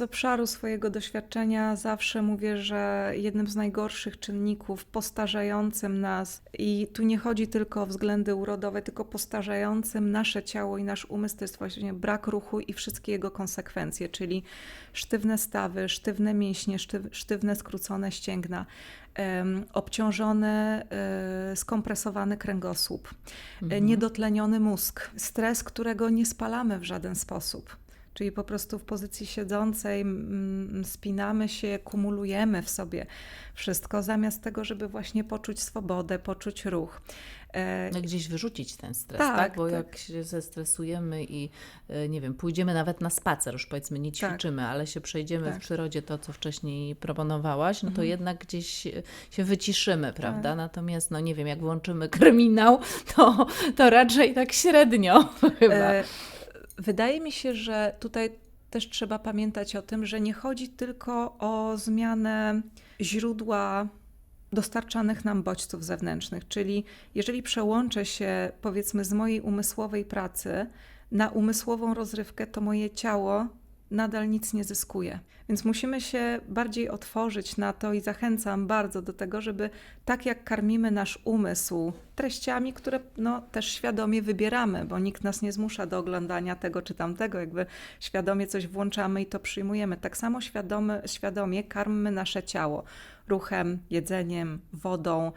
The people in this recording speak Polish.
z obszaru swojego doświadczenia zawsze mówię, że jednym z najgorszych czynników postarzającym nas, i tu nie chodzi tylko o względy urodowe, tylko postarzającym nasze ciało i nasz umysł, to jest właśnie brak ruchu i wszystkie jego konsekwencje, czyli sztywne stawy, sztywne mięśnie, sztyw, sztywne, skrócone ścięgna, obciążony, e, skompresowany kręgosłup, e, niedotleniony mózg, stres, którego nie spalamy w żaden sposób. Czyli po prostu w pozycji siedzącej spinamy się, kumulujemy w sobie wszystko, zamiast tego, żeby właśnie poczuć swobodę, poczuć ruch. E, No, gdzieś wyrzucić ten stres, Tak, tak? Bo tak. jak się zestresujemy i e, nie wiem, pójdziemy nawet na spacer, już powiedzmy nie Tak. ćwiczymy, ale się przejdziemy Tak. w przyrodzie to, co wcześniej proponowałaś, no to jednak gdzieś e, się wyciszymy, prawda? Tak. Natomiast, no nie wiem, jak włączymy kryminał, to, to raczej tak średnio chyba. E, Wydaje mi się, że tutaj też trzeba pamiętać o tym, że nie chodzi tylko o zmianę źródła dostarczanych nam bodźców zewnętrznych. Czyli jeżeli przełączę się, powiedzmy, z mojej umysłowej pracy na umysłową rozrywkę, to moje ciało nadal nic nie zyskuje. Więc musimy się bardziej otworzyć na to i zachęcam bardzo do tego, żeby tak jak karmimy nasz umysł treściami, które no, też świadomie wybieramy, bo nikt nas nie zmusza do oglądania tego czy tamtego, jakby świadomie coś włączamy i to przyjmujemy. Tak samo świadomy, świadomie karmmy nasze ciało ruchem, jedzeniem, wodą.